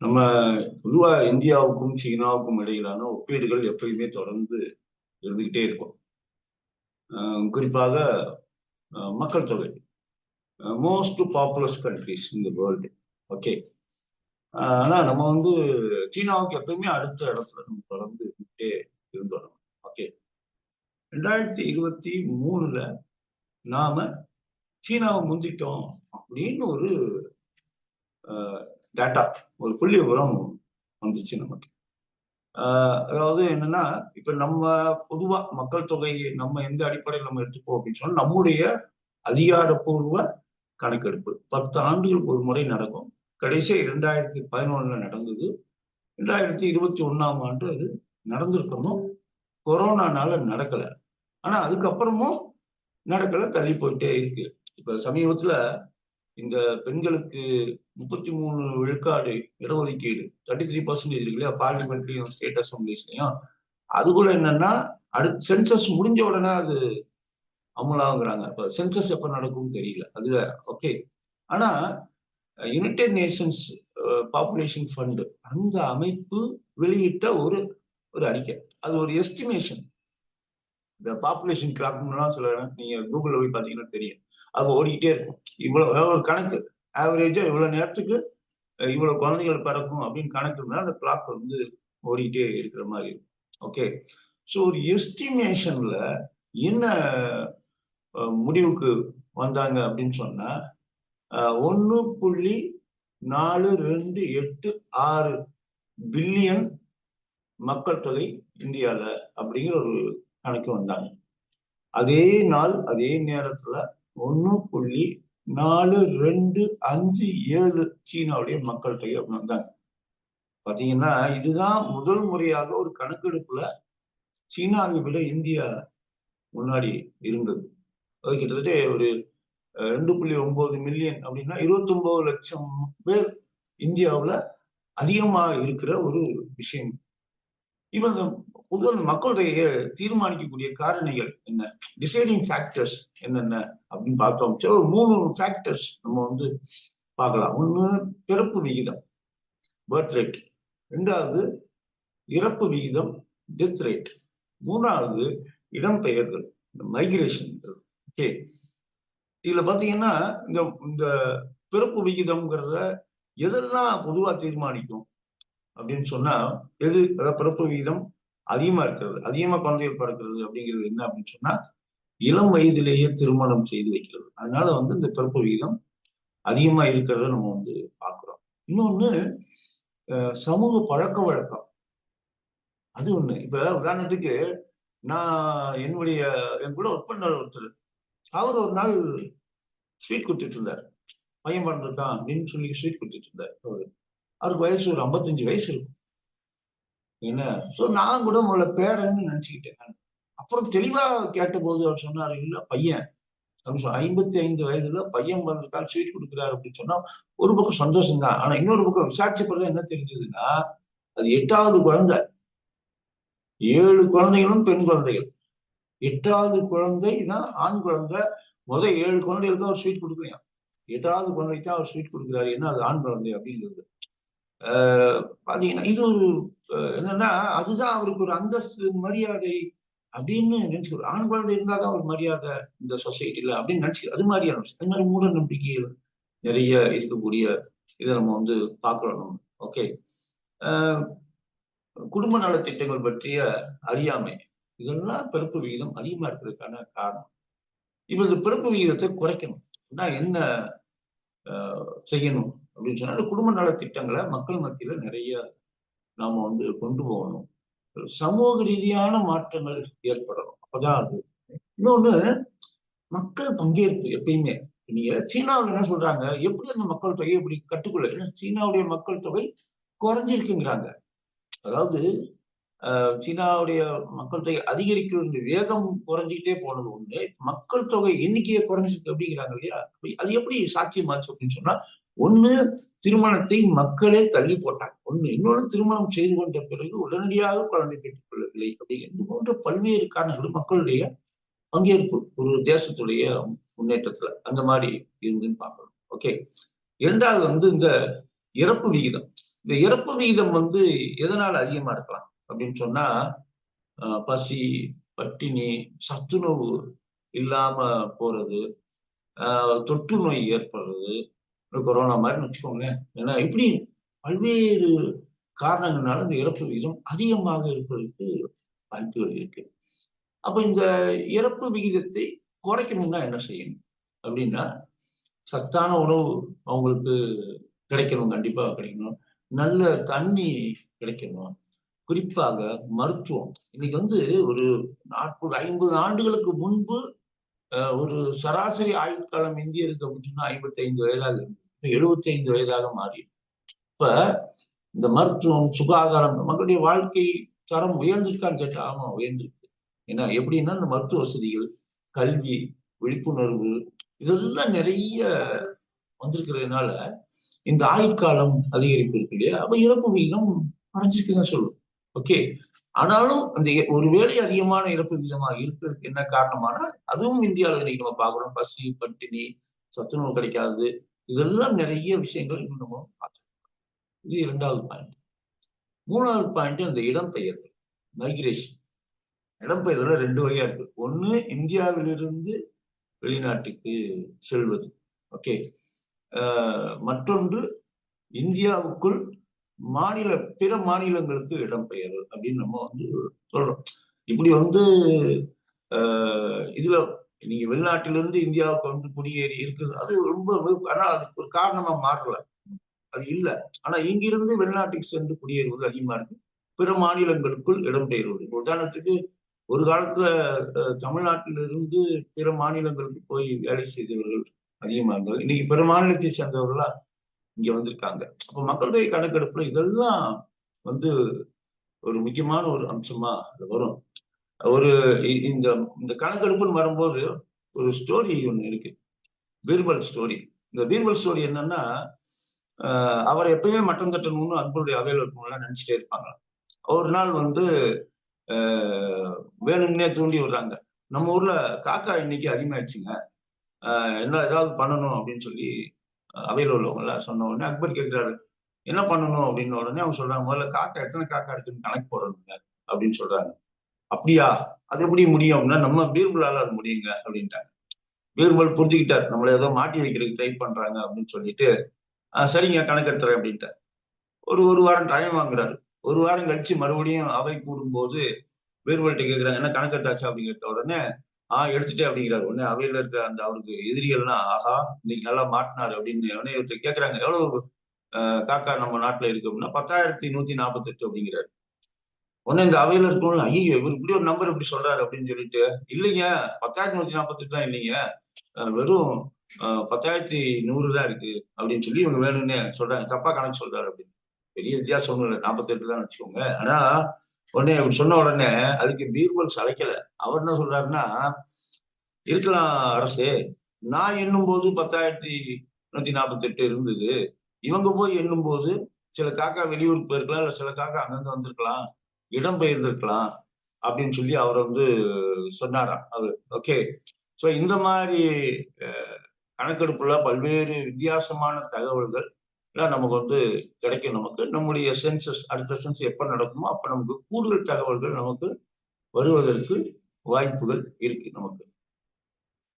நம்ம பொதுவா இந்தியாவுக்கும் சீனாவுக்கும் இடையிலான ஒப்பீடுகள் எப்பயுமே தொடர்ந்து இருந்துகிட்டே இருக்கும். குறிப்பாக மக்கள் தொகை. மோஸ்ட் பாப்புலஸ் கண்ட்ரிஸ் இந்த வேர்ல்டு ஓகே ஆனா நம்ம வந்து சீனாவுக்கு எப்பயுமே அடுத்த இடத்துல நம்ம தொடர்ந்து இருந்துகிட்டே இருந்தோம் ஓகே ரெண்டாயிரத்தி இருபத்தி மூணுல நாம சீனாவை முந்திட்டோம் அப்படின்னு ஒரு டேட்டா ஒரு புள்ளி விவரம் வந்துச்சு நமக்கு. ஆஹ் அதாவது என்னன்னா இப்ப நம்ம பொதுவா மக்கள் தொகை நம்ம எந்த அடிப்படையில் நம்ம எடுத்துப்போம் அப்படின்னு சொன்னா நம்முடைய அதிகாரப்பூர்வ கணக்கெடுப்பு. பத்து ஆண்டுகளுக்கு ஒரு முறை நடக்கும். கடைசியா இரண்டாயிரத்தி பதினொன்னுல நடந்தது. ரெண்டாயிரத்தி இருபத்தி ஒன்னாம் ஆண்டு அது நடந்திருக்கணும். கொரோனானால நடக்கல. ஆனா அதுக்கப்புறமும் நடக்கல தள்ளி போயிட்டே இருக்கு. இப்ப சமீபத்துல இந்த பெண்களுக்கு முப்பத்தி மூணு விழுக்காடு இடஒதுக்கீடு தேர்ட்டி த்ரீ பர்சன்டேஜ் இருக்கு இல்லையா பார்லிமெண்ட்லயும் ஸ்டேட் அசம்பிளிஸ்லயும் அது கூட என்னன்னா அடுத்து சென்சஸ் முடிஞ்ச உடனே அது அமலாகுறாங்க. இப்ப சென்சஸ் எப்ப நடக்கும்னு தெரியல. அது ஓகே ஆனா யுனைடெட் நேஷன்ஸ் பாப்புலேஷன் ஃபண்ட் அந்த அமைப்பு வெளியிட்ட ஒரு ஒரு அறிக்கை. அது ஒரு எஸ்டிமேஷன் இந்த பாப்புலேஷன் கிளாக்லாம் சொல்லுறேன். நீங்க கூகுள்ல போய் பாத்தீங்கன்னா தெரியும். அது ஓடிக்கிட்டே இருக்கும். இவ்வளவு ஒரு கணக்கு. ஆவரேஜா இவ்வளவு நேரத்துக்கு இவ்வளவு குழந்தைகள் பிறக்கும் அப்படின்னு கணக்கு இருந்தா அந்த கிளாக் வந்து ஓடிக்கிட்டே இருக்கிற மாதிரி இருக்கும். ஓகே ஸோ ஒரு எஸ்டிமேஷன்ல என்ன முடிவுக்கு வந்தாங்க அப்படின்னு சொன்னா ஒன்று புள்ளி நாலு ரெண்டு எட்டு ஆறு பில்லியன் மக்கள் தொகை இந்தியாவில் அப்படிங்கிற ஒரு கணக்கு வந்தாங்க. அதே நாள் அதே நேரத்துல ஒன்னு புள்ளி நாலு ரெண்டு அஞ்சு ஏழு சீனாவுடைய மக்கள் தொகை வந்தாங்க. பாத்தீங்கன்னா இதுதான் முதல் முறையாக ஒரு கணக்கெடுப்புல சீனாவை விட இந்தியா முன்னாடி இருந்தது. அது கிட்டத்தட்ட ஒரு ரெண்டு புள்ளி ஒன்பது மில்லியன் அப்படின்னா இருபத்தி ஒன்பது லட்சம் பேர் இந்தியாவுல அதிகமா இருக்கிற ஒரு விஷயம். இவங்க பொதுவாக மக்களுடைய தீர்மானிக்கக்கூடிய காரணிகள் என்ன? டிசைடிங் ஃபேக்டர்ஸ் என்னென்ன அப்படின்னு பார்த்தோம். ஒரு மூணு ஃபேக்டர்ஸ் நம்ம வந்து பார்க்கலாம். ஒன்று பிறப்பு விகிதம் பர்த் ரேட் ரெண்டாவது இறப்பு விகிதம் டெத் ரேட் மூணாவது இடம்பெயர்தல் மைக்ரேஷன் ஓகே இதுல பாத்தீங்கன்னா இந்த இந்த பிறப்பு விகிதம்ங்கிறத எதெல்லாம் பொதுவா தீர்மானிக்கும் அப்படின்னு சொன்னா எது? அதாவது பிறப்பு விகிதம் அதிகமா இருக்கிறது. அதிகமா குழந்தைகள் பிறக்கிறது அப்படிங்கிறது என்ன அப்படின்னு சொன்னா இளம் வயதிலேயே திருமணம் செய்து வைக்கிறது. அதனால வந்து இந்த பிறப்பு விகிதம் அதிகமா இருக்கிறத நம்ம வந்து பாக்குறோம் இன்னொன்னு சமூக பழக்க வழக்கம். அது ஒண்ணு. இப்ப உதாரணத்துக்கு நான் என்னுடைய என் கூட ஒர்க் பண்ண ஒருத்தர். அவர் ஒரு நாள் ஸ்வீட் கொடுத்துட்டு இருந்தார். பையன் பிறந்திருக்கான் அப்படின்னு சொல்லி ஸ்வீட் கொடுத்துட்டு இருந்தார். அவரு. அவருக்கு வயசு ஒரு ஐம்பத்தஞ்சு வயசு இருக்கும். என்ன? சோ நான் கூட முதல்ல பேரன்னு நினைச்சுக்கிட்டேன் அப்புறம் தெளிவா கேட்டபோது அவர் சொன்னாரு இல்ல பையன். ஐம்பத்தி ஐந்து வயதுல பையன் வந்ததுக்காக ஸ்வீட் கொடுக்குறாரு அப்படின்னு சொன்னா ஒரு பக்கம் சந்தோஷம் தான் ஆனா இன்னொரு பக்கம் விசாரிச்ச பிறகு என்ன தெரிஞ்சதுன்னா அது எட்டாவது குழந்தை. ஏழு குழந்தைகளும் பெண் குழந்தைகள். எட்டாவது குழந்தை தான் ஆண் குழந்தை. முதல் ஏழு குழந்தைகளுக்கு தான் அவர் ஸ்வீட் கொடுக்குறேன் எட்டாவது குழந்தைக்கு தான் அவர் ஸ்வீட் கொடுக்குறாரு. என்ன அது ஆண் குழந்தை அப்படிங்கிறது. பாத்தீங்கன்னா இது ஒரு என்னன்னா அதுதான் அவருக்கு ஒரு அந்தஸ்து மரியாதை அப்படின்னு நினைச்சுக்கிறோம் ஆண் குழந்தை இருந்தாதான் ஒரு மரியாதை இந்த சொசைட்டில அப்படின்னு நினைச்சுக்கிறோம் அது மாதிரியான அது மாதிரி மூட நம்பிக்கைகள் நிறைய இருக்கக்கூடிய இதை நம்ம வந்து பார்க்கணும். ஓகே குடும்ப நலத்திட்டங்கள் பற்றிய அறியாமை. இதெல்லாம் பிறப்பு விகிதம் அதிகமா இருக்கிறதுக்கான காரணம். இவரது பிறப்பு விகிதத்தை குறைக்கணும். என்ன செய்யணும்? அப்படின்னு சொன்னா குடும்ப நலத்திட்டங்களை மக்கள் மத்தியில நிறைய நாம வந்து கொண்டு போகணும். சமூக ரீதியான மாற்றங்கள் ஏற்படணும். அப்பதான் அது. இன்னொன்னு மக்கள் பங்கேற்பு எப்பயுமே. நீங்க சீனாவில் என்ன சொல்றாங்க? எப்படி அந்த மக்கள் தொகை இப்படி கட்டுக்குள்ள? சீனாவுடைய மக்கள் தொகை குறைஞ்சிருக்குங்கிறாங்க. அதாவது சீனாவுடைய மக்கள் தொகை அதிகரிக்கிற வேகம் குறைஞ்சிக்கிட்டே போனது ஒண்ணு மக்கள் தொகை எண்ணிக்கையை குறைஞ்சிருக்கு அப்படிங்கிறாங்க இல்லையா? அது எப்படி சாட்சியமாச்சு அப்படின்னு சொன்னா ஒண்ணு திருமணத்தை மக்களே தள்ளி போட்டாங்க. ஒண்ணு இன்னொன்னு திருமணம் செய்து கொண்ட பிறகு உடனடியாக குழந்தை பெற்றுக் கொள்ளவில்லை அப்படிங்கிற இது போன்ற பல்வேறு காரணங்களும் மக்களுடைய பங்கேற்பு ஒரு தேசத்துடைய முன்னேற்றத்துல அந்த மாதிரி இருந்துன்னு பார்க்கணும். ஓகே இரண்டாவது வந்து இந்த இறப்பு விகிதம். இந்த இறப்பு விகிதம் வந்து எதனால அதிகமா இருக்கலாம்? அப்படின்னு சொன்னா பசி பட்டினி சத்துணவு இல்லாம போறது தொற்று நோய் ஏற்படுறது கொரோனா மாதிரி வச்சுக்கோங்களேன். ஏன்னா இப்படி பல்வேறு காரணங்கள்னால இந்த இறப்பு விகிதம் அதிகமாக இருப்பதற்கு வாய்ப்புகள் இருக்கு. அப்ப இந்த இறப்பு விகிதத்தை குறைக்கணும்னா என்ன செய்யணும்? அப்படின்னா சத்தான உணவு அவங்களுக்கு கிடைக்கணும் கண்டிப்பா கிடைக்கணும். நல்ல தண்ணி கிடைக்கணும். குறிப்பாக மருத்துவம். இன்னைக்கு வந்து ஒரு நாற்பது ஐம்பது ஆண்டுகளுக்கு முன்பு ஒரு சராசரி ஆயுட்காலம் இந்தியருக்கு அப்படின்னு சொன்னா ஐம்பத்தி ஐந்து வயதாக இருக்கு எழுபத்தி ஐந்து வயதாக மாறி. இப்ப இந்த மருத்துவம் சுகாதாரம் மக்களுடைய வாழ்க்கை தரம் உயர்ந்திருக்கான்னு கேட்டா ஆமா உயர்ந்திருக்கு. ஏன்னா எப்படின்னா இந்த மருத்துவ வசதிகள் கல்வி விழிப்புணர்வு இதெல்லாம் நிறைய வந்திருக்கிறதுனால இந்த ஆயுட்காலம் அதிகரிப்பு இருக்கு இல்லையா? அப்ப இறப்பு விகிதம் குறைஞ்சிருக்குதான் சொல்லுவோம். ஓகே ஆனாலும் அந்த ஒருவேளை அதிகமான இறப்பு விகிதமா இருக்கிறதுக்கு என்ன காரணமானா அதுவும் இந்தியாவில் இன்னைக்கு நம்ம பார்க்கறோம். பசி பட்டினி சத்துணவு கிடைக்காது இதெல்லாம் நிறைய விஷயங்கள் இன்னும் நம்ம பார்க்கணும் இது இரண்டாவது பாயிண்ட் மூணாவது பாயிண்ட் அந்த இடம்பெயர்வு மைக்ரேஷன் இடம்பெயர்வுல ரெண்டு வகையா இருக்கு. ஒண்ணு இந்தியாவிலிருந்து வெளிநாட்டுக்கு செல்வது. ஓகே மற்றொன்று இந்தியாவுக்குள் மாநில பிற மாநிலங்களுக்கு இடம்பெயர் அப்படின்னு நம்ம வந்து சொல்றோம். இப்படி வந்து இதுல நீங்க வெளிநாட்டிலிருந்து இந்தியாவுக்கு வந்து குடியேறி இருக்குது. அது ரொம்ப ஆனா அதுக்கு ஒரு காரணமா மாறல. அது இல்லை. ஆனா இங்கிருந்து வெளிநாட்டுக்கு சென்று குடியேறுவது அதிகமா இருக்கு. பிற மாநிலங்களுக்குள் இடம்பெயர்வது. உதாரணத்துக்கு ஒரு காலத்துல தமிழ்நாட்டிலிருந்து பிற மாநிலங்களுக்கு போய் வேலை செய்தவர்கள் அதிகமா இருந்தது இன்னைக்கு பிற மாநிலத்தை சேர்ந்தவர்களா இங்க வந்திருக்காங்க. அப்ப மக்களுடைய கணக்கெடுப்புல இதெல்லாம் வந்து ஒரு முக்கியமான ஒரு அம்சமா வரும். ஒரு இந்த இந்த கணக்கெடுப்புன்னு வரும்போது ஒரு ஸ்டோரி ஒண்ணு இருக்கு. பீர்பல் ஸ்டோரி இந்த பீர்பல் ஸ்டோரி என்னன்னா அவரை எப்பயுமே மட்டம் தட்டணும்னு அன்புடைய அவையில் இருக்கணும்லாம் நினைச்சிட்டே இருப்பாங்க. ஒரு நாள் வந்து வேணும்னே தூண்டி விடுறாங்க. நம்ம ஊர்ல காக்கா இன்னைக்கு அதிகமாயிடுச்சுங்க. என்ன ஏதாவது பண்ணணும் அப்படின்னு சொல்லி அவையில் உள்ளவங்கள சொன்ன உடனே அக்பர் கேட்கிறாரு என்ன பண்ணணும்? அப்படின்னு உடனே அவங்க சொல்றாங்க முதல்ல காக்கா எத்தனை காக்கா இருக்குன்னு கணக்கு போடணுங்க அப்படின்னு சொல்றாங்க. அப்படியா? அது எப்படி முடியும் அப்படின்னா நம்ம பீர்பலால அது முடியுங்க அப்படின்ட்டாங்க. பீர்பல் புரிஞ்சுக்கிட்டார் நம்மள ஏதோ மாட்டி வைக்கிறதுக்கு ட்ரை பண்றாங்க அப்படின்னு சொல்லிட்டு சரிங்க கணக்கெடுத்துறேன் அப்படின்ட்டு ஒரு ஒரு வாரம் டைம் வாங்குறாரு. ஒரு வாரம் கழிச்சு மறுபடியும் அவை கூடும்போது பீர்பல்கிட்ட கேட்கிறாங்க என்ன கணக்கெடுத்தாச்சு? அப்படின்னு கேட்ட உடனே ஆஹ் எடுத்துட்டே அப்படிங்கிறாரு. உடனே அவையில இருக்கிற அந்த அவருக்கு எதிரிகள்னா ஆஹா இன்னைக்கு நல்லா மாட்டினாரு அப்படின்னு உடனே இவர்கிட்ட கேட்கறாங்க எவ்வளவு காக்கா நம்ம நாட்டுல இருக்கு அப்படின்னா பத்தாயிரத்தி நூத்தி நாற்பத்தி எட்டு அப்படிங்கிறாரு. உடனே இந்த அவையில இருக்கணும்ல ஐயோ இவர் இப்படி ஒரு நம்பர் இப்படி சொல்றாரு அப்படின்னு சொல்லிட்டு இல்லைங்க பத்தாயிரத்தி நூத்தி நாற்பத்தி எட்டு தான் இல்லைங்க வெறும் பத்தாயிரத்தி நூறு தான் இருக்கு அப்படின்னு சொல்லி இவங்க வேணும்னே சொல்றாங்க. தப்பா கணக்கு சொல்றாரு அப்படின்னு. பெரிய வித்தியாசம் ஒண்ணு இல்லை. நாற்பத்தி எட்டு தான் வச்சுக்கோங்க. ஆனா உடனே அப்படி சொன்ன உடனே அதுக்கு பீர்பல் சளைக்கல. அவர் என்ன சொல்றாருன்னா இருக்கலாம் அரசு நான் எண்ணும் போது பத்தாயிரத்தி நூத்தி நாற்பத்தி எட்டு இருந்தது. இவங்க போய் எண்ணும் போது சில காக்கா வெளியூருக்கு போயிருக்கலாம் இல்ல சில காக்கா அங்கிருந்து வந்திருக்கலாம் இடம் பெயர்ந்திருக்கலாம் அப்படின்னு சொல்லி அவர் வந்து சொன்னாராம் அது ஓகே ஸோ இந்த மாதிரி கணக்கெடுப்புல பல்வேறு வித்தியாசமான தகவல்கள் நமக்கு வந்து கிடைக்கும் நமக்கு. நம்முடைய சென்சஸ் அடுத்த சென்ஸ் எப்ப நடக்குமோ அப்ப நமக்கு கூடுதல் தகவல்கள் நமக்கு வருவதற்கு வாய்ப்புகள் இருக்கு நமக்கு.